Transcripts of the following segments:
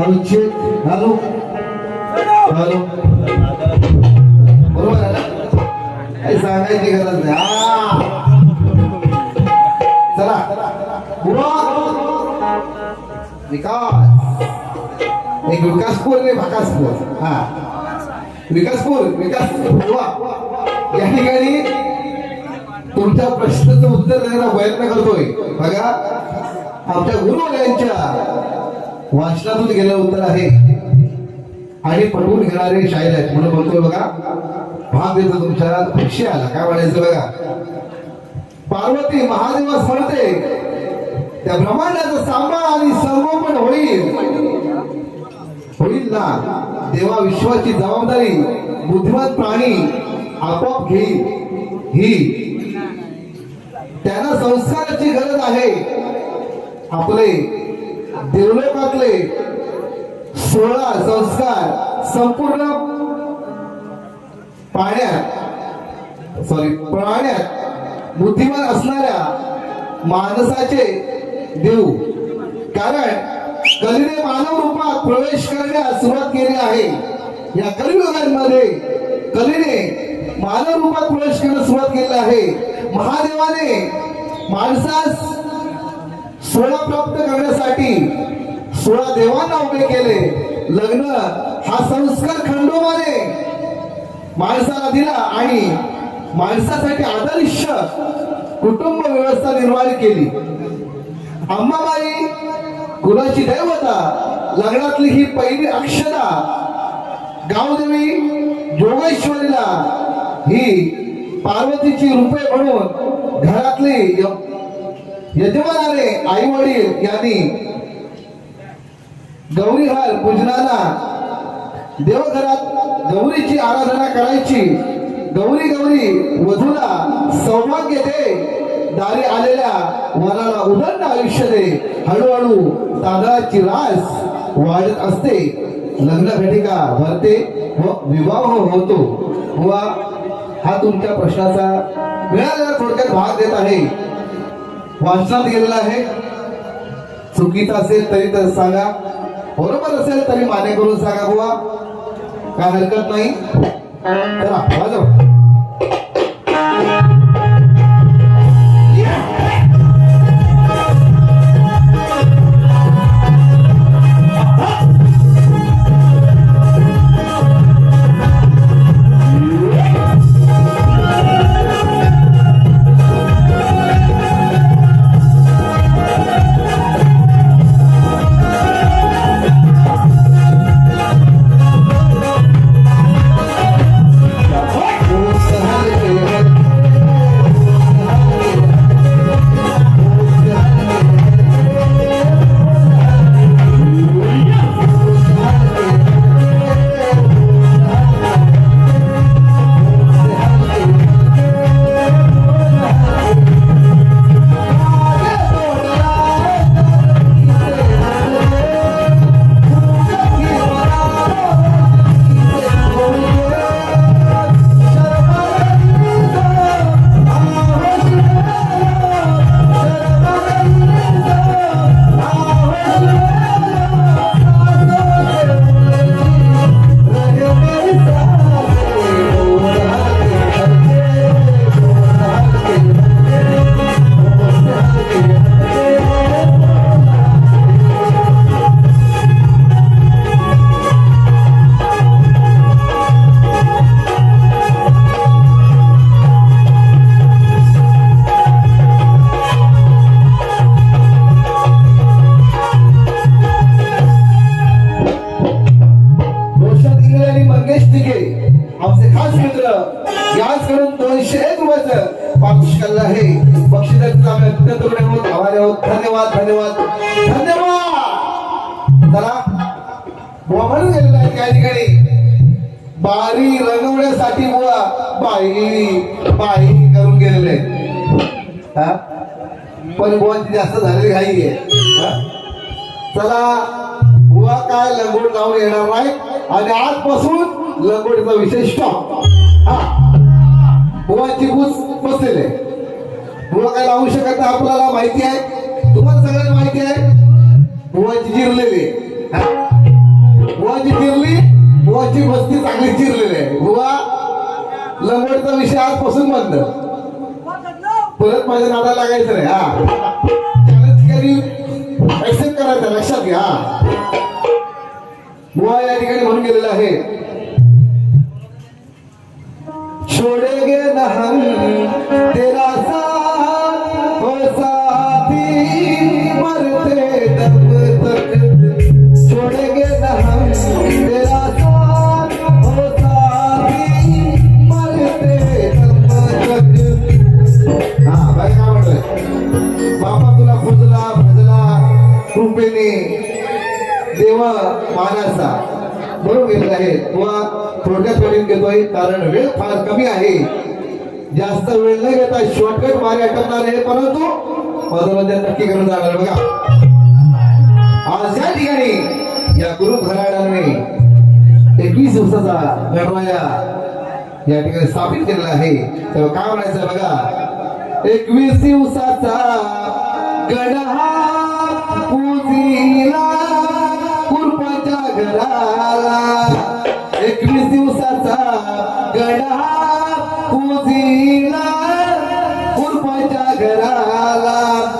Hello hello hello बरोबर आहे ना? काही सांगायची गरज नाही. चला. विकास. एक विकासपूर आणि भाकासपूर हा. विकासपूर विकासपूर. या ठिकाणी तुमच्या प्रश्नाचं उत्तर द्यायला प्रयत्न करतोय. बघा. आमच्या गुरुवर्यांच्या वाचनातून गेलं उत्तर आहे. आणि पटवून घेणारे शाहीर आहेत. म्हणून बोलतोय बघा भाग देतो तुमच्या आला. काय म्हणायचं बघा? पार्वती महादेवा म्हणते त्या ब्रह्मांडाचा सांभाळ आणि संगोपन होईल. होईल ना? देवा विश्वाची जबाबदारी बुद्धिमान प्राणी आपोआप घेईल. ही. त्यांना संस्काराची गरज आहे. आपले देवलोकातले सोळा संस्कार संपूर्ण पाण्यात सॉरी प्राण्यात बुद्धिमान असणाऱ्या माणसाचे देऊ कारण कलीने मानव रूपात प्रवेश करण्यास सुरुवात केली आहे. या कलियुगांमध्ये कलीने मानव रूपात प्रवेश करण्यास सुरुवात केली आहे. महादेवाने माणसास सोळा प्राप्त करण्यासाठी सोळा देवांना उभे केले. लग्न हा संस्कार खंडोबाने माणसाला दिला आणि माणसासाठी आदर्श कुटुंब व्यवस्था निर्माण केली. अंबाबाई कुलाची दैवता लग्नातली ही पहिली अक्षरा गावदेवी जोगेश्वरीला ही पार्वतीची रूपे म्हणून घरातली य- यजमानाने आई वडील यांनी गौरीहार पूजनाला देवघरात गौरीची आराधना करायची. गौरी गौरी वधूला सौभाग्य दे दारी आलेल्या वराला उदंड आयुष्य दे हळूहळू तांदळाची रास वाढत असते. लग्न घटिका भरते व विवाह होतो. व हा तुमच्या प्रश्नाचा मिळालेला थोडक्यात भाग देत आहे. वाचनात गेलेला आहे. चुकीचं असेल तरी तर सांगा. बरोबर असेल तरी मान्य करून सांगा बुवा. काय हरकत नाही? तर वाजव पण बुवांची जास्त झालेली घाई आहे. चला बुवा काय लंगोट लावून येणार नाही. आणि आजपासून लंगोटीचा विषय स्टॉप हा? बुवाची बूज बसलेले बुवा काय लावू शकत नाही आपल्याला माहिती आहे. तुम्हाला सगळ्यांना माहिती आहे. बुवाची जिरलेली आहे. चिरली बुवाची बस्ती चांगली चिरलेली आहे. बुवा लंगोटचा विषय आजपासून बंद. परत माझ्या नादा लागायचं नाही हा. त्याला ठिकाणी ऍक्सेप्ट करायचं लक्षात घ्या बुवा या ठिकाणी म्हणून गेलेला आहे. छोडे गे नहन तेरा सा कृपेने देवा मानाचा म्हणून घेत आहे. किंवा थोडक्यात वेळेत घेतोय कारण वेळ फार कमी आहे. जास्त वेळ न घेता शॉर्टकट मारे आटपणार आहे परंतु मनोरंजन नक्की करून जाणार बघा. आज या ठिकाणी या गुरु घराण्याने एकवीस दिवसाचा गणराया या ठिकाणी स्थापित केलेला आहे. तर काय म्हणायचं बघा? एकवीस दिवसाचा गडहा पूजिला कुरपाच्या घराला. एकवीस दिवसाचा गणहा पूजिला कुरपाच्या घराला.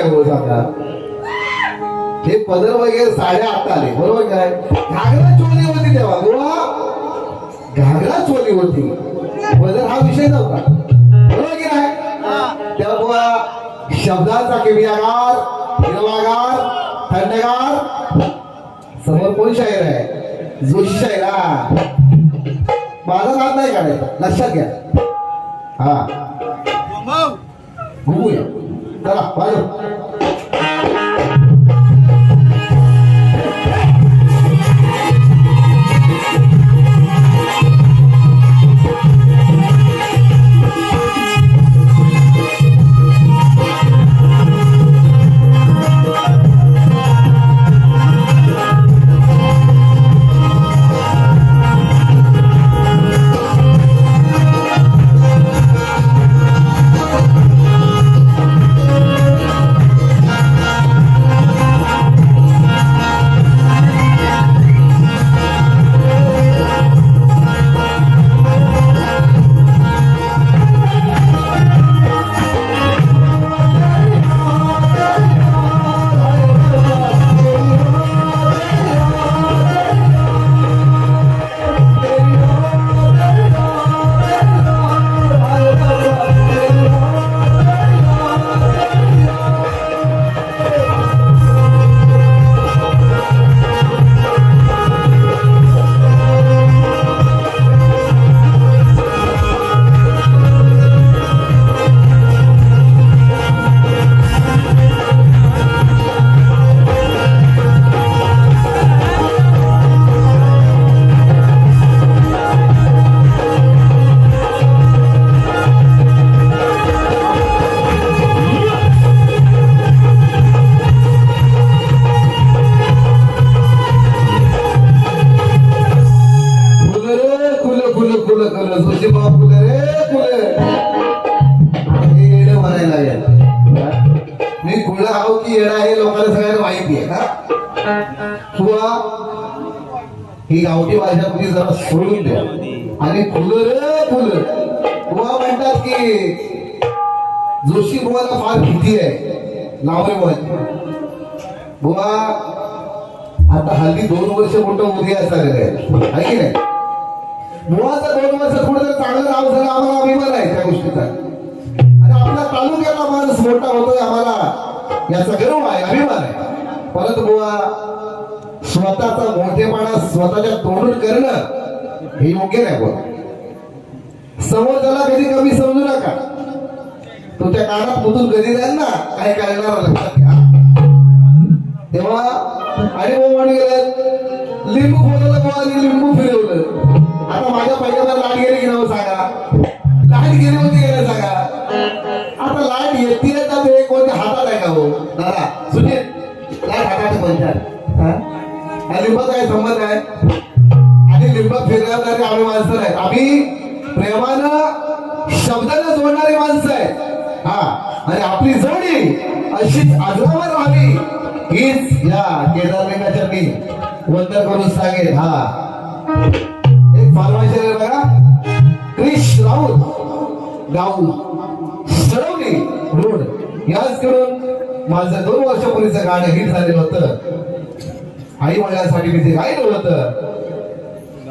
काय बोलत आता हे पदर वगैरे साड्या आता आले बरोबर काय घागरा चोली होती तेव्हा. गोवा घागरा चोली होती. पदर हा विषय नव्हता. बरोबर की नाही? तेव्हा बुवा शब्दाचा किमयागार हिरवागार थंडगार समोर कोण शाहीर आहे? जोशी शाहीर हा. माझा नाद नाही काढायचा. लक्षात घ्या. हा. घुमूया चला वाजव ही गावठी भाषा तुम्ही जरा सोडून द्या. आणि फुलं रे फुलं. बुवा म्हणतात की जोशी बुवाला फार भीती आहे. लावरे बुवा. आता हल्ली दोन वर्ष मोठं उद्या झालेलं आहे. आहे की नाही? मुळाचं दोन वर्ष कुठं जर चांगलं नाव झालं आम्हाला अभिमान आहे त्या गोष्टीचा. आणि आपला तालुक्याला माणूस मोठा होतोय आम्हाला. याचा गर्व आहे अभिमान आहे. परत बुवा स्वतःचा मोठेपणा स्वतःच्या तोंडून करणं हे योग्य नाही बुवा समोरच्याला कधी कमी समजू नका. तो त्या कानात मुतून कधी जाईल ना काय करणार लक्षात घ्या तेव्हा आणि मग म्हणून गेलं लिंबू फोडायला कोणाला लिंबू फिरवलं. आता माझ्या पहिल्यांदा लाट गेली की नाव हो सांगा? लाट गेली होती गेलं सांगा? आता लाट येते का ते कोणत्या हातात आहे का हो? दादा सुनील लाट हातात म्हणतात हा? हा आहे काय संबंध आहे? आणि लिंबात फिरणारे आम्ही माणसं नाही. आम्ही प्रेमानं शब्दाला जोडणारी माणसं आहे. हा. आणि आपली जोडी अशीच आजरावर राहावी हीच या केदारलिंगाच्या मी वंदन करून सांगेल हा. एक फार्माशी बघा. क्रिश राऊत. गाऊ सरवली रोड. याच करून माझं दोन वर्षापूर्वीचं गाणं हिट झालेलं होतं. आई वडिलांसाठी मी ते गायलं होत.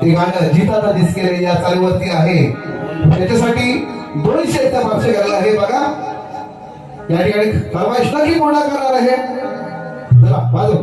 ते गाणं जिताचा दिसकेले या चालीवरती आहे. त्याच्यासाठी दोनशे एकदा मागचे करायला आहे. बघा. या ठिकाणी फरमाईश नक्की पूर्ण करणार आहे. चला बाजू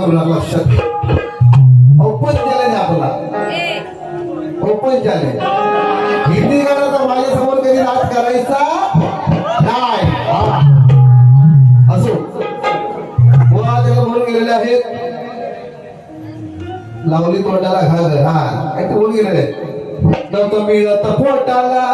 करू लागला लक्षात ओपन चॅलेंज आपला? ओपन चॅलेंज हिंदी गाण्याचा माझ्यासमोर कधी राज करायचा नाही. असो. त्याला म्हणून गेलेले आहेत. लावली तोंडाला घाल हा काय ते बोलून गेलेले आहेत. मिळत पोटाला.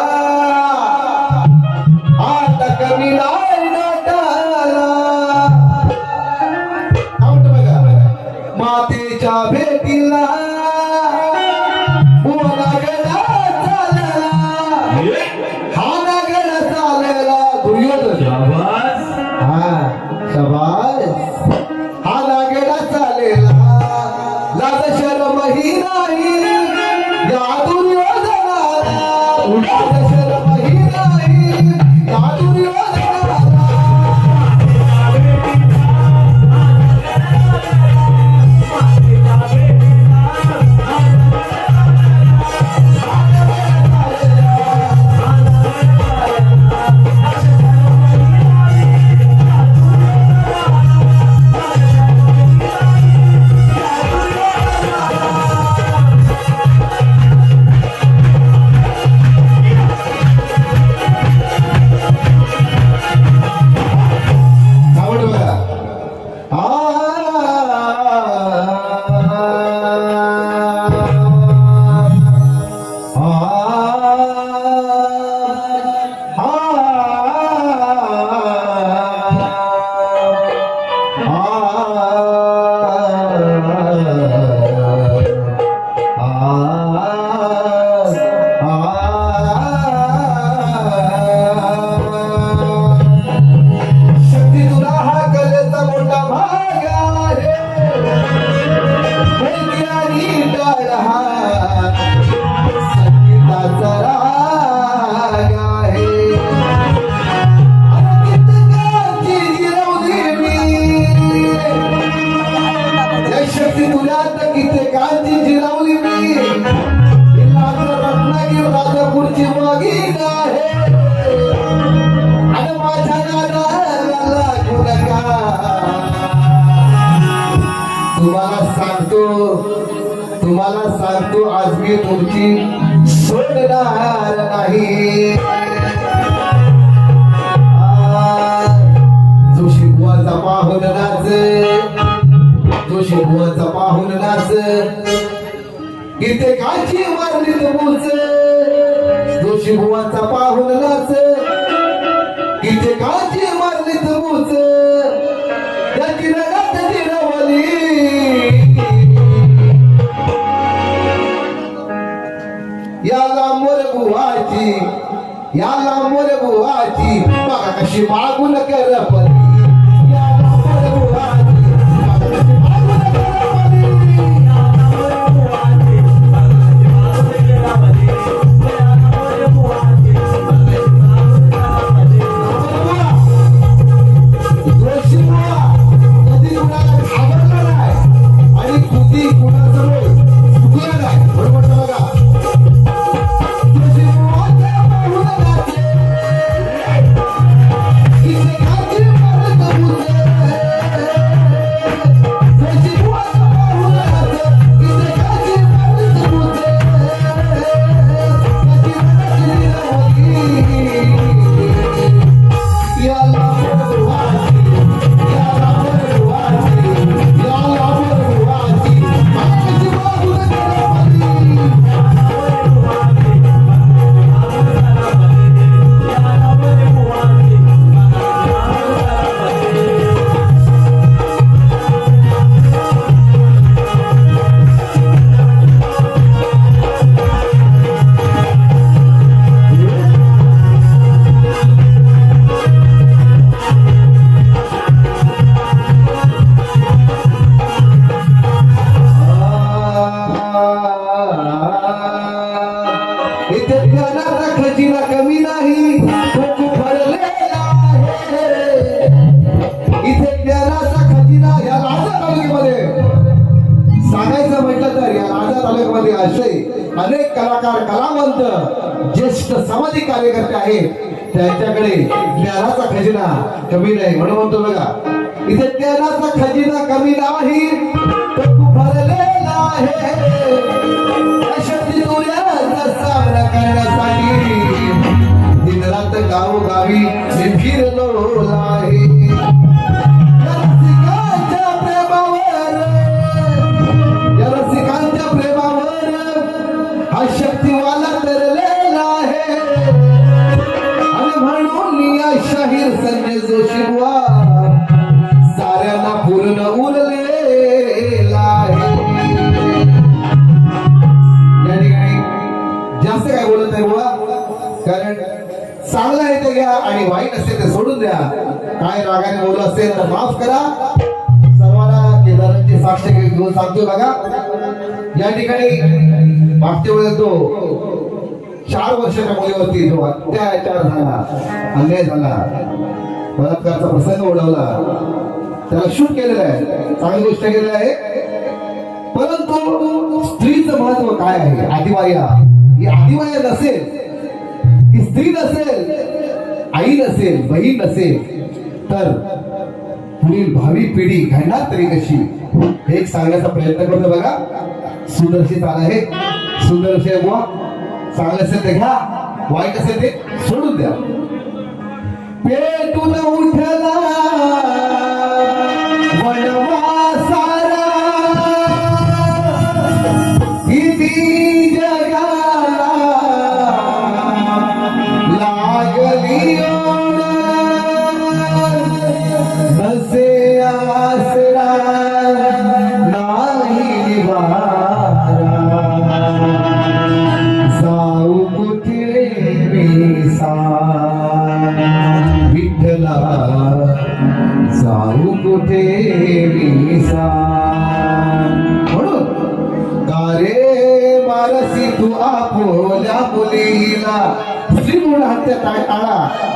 आज मी तुमची सोडणार नाही. जो शिकवाचा बुवाचा पाहून नाच जो शिकवाचा पाहून नाच कित्येकाची मारली तबूच जो शिकवाचा पाहून नाच कित्येकाची मारली तबूच याला मोर बुवाची याला मोर बुवाची बघा कशी मागून कर याला अनेक कलाकार कलावंत ज्येष्ठ सामाजिक कार्यकर्ते आहेत. त्यांच्याकडे ज्ञानाचा खजिना कमी नाही म्हणून म्हणतो बघा. इथे ज्ञानाचा खजिना कमी नाही तो खूप भरलेला आहे. शक्ती तुझ्याचा सामना करण्यासाठी. दिनरात गावोगावी फिरलो आहे संजय जोशी बुवा साऱ्यांना पूर्ण उरलेला आहे. या ठिकाणी जास्त काय बोलत नाही बुवा. कारण चांगलं आहे ते घ्या आणि वाईट असेल ते सोडून द्या. काय रागाने बोलत असेल तर माफ करा. सर्वांना केदारांची साक्ष घेऊन सांगतोय बघा. या ठिकाणी मागच्या वेळेस तो चार वर्षाच्या मुलीवरती जो अत्याचार झाला. अन्याय झाला. बलात्कारचा प्रसंग ओढवला त्याला शूट केलेला आहे. चांगली गोष्ट केलेली आहे. परंतु स्त्रीचं महत्त्व काय आहे? आदिवाया. ही आदिवाया नसेल ही स्त्री नसेल आई नसेल बहीण नसेल तर पुढील भावी पिढी घडणार तरी कशी? हे एक सांगण्याचा प्रयत्न करतो बघा. सुंदरशी चाल आहे. सुंदरशी आहे बुवा. चांगलं असेल ते घ्या. वाईट असेल ते सोडून द्या. पेटून उठला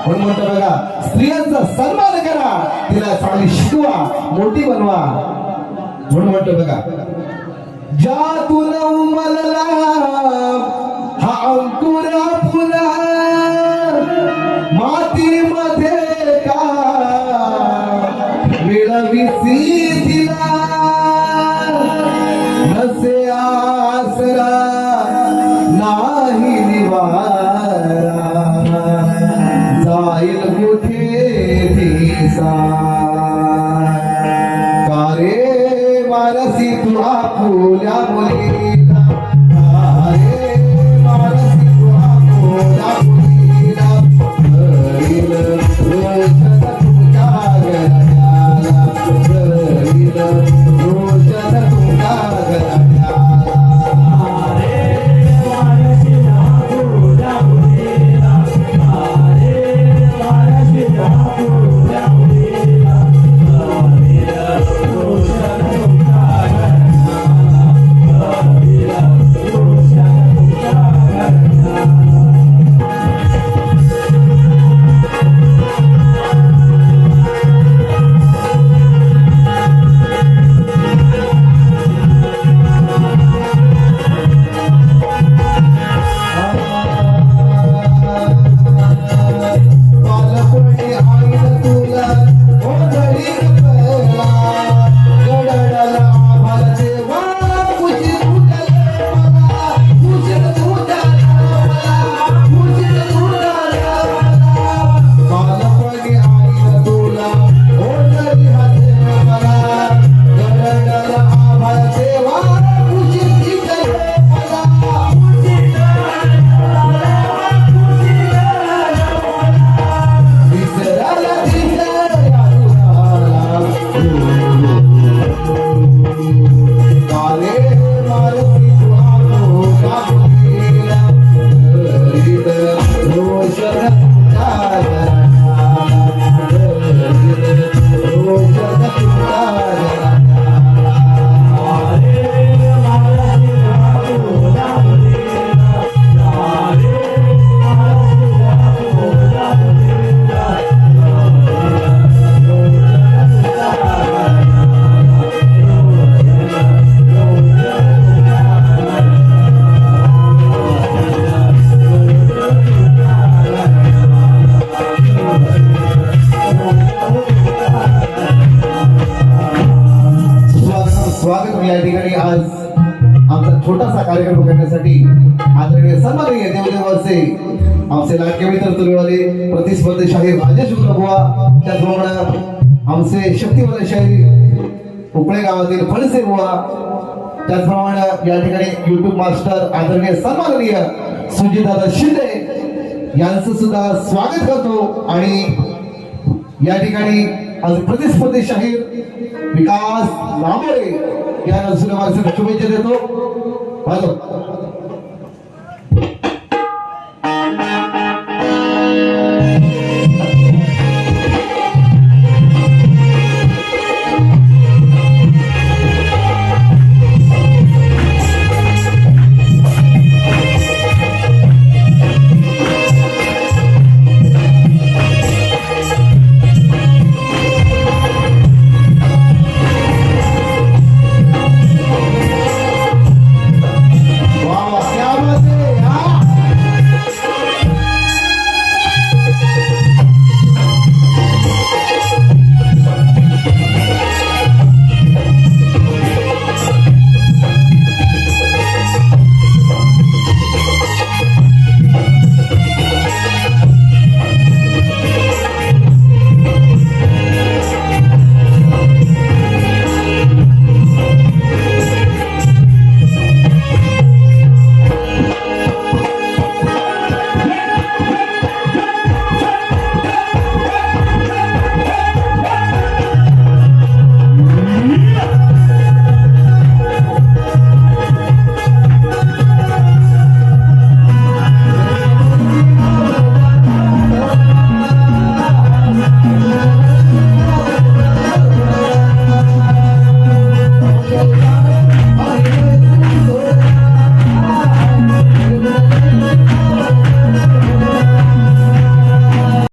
म्हणून म्हणतो बघा स्त्रियांचा सन्मान करा तिला चांगली शिकवा मोठी बनवा. म्हणून म्हणतो बघा ज्यातून उमलला हा अंकुर Olha a त्याचप्रमाणे या ठिकाणी युट्यूब मास्टर आदरणीय सन्माननीय सुजितदादा शिंदे यांचं सुद्धा स्वागत करतो. आणि या ठिकाणी आज प्रतिस्पर्धी शाहीर विकास लांबोळे या शुभेच्छा देतो. हॅलो.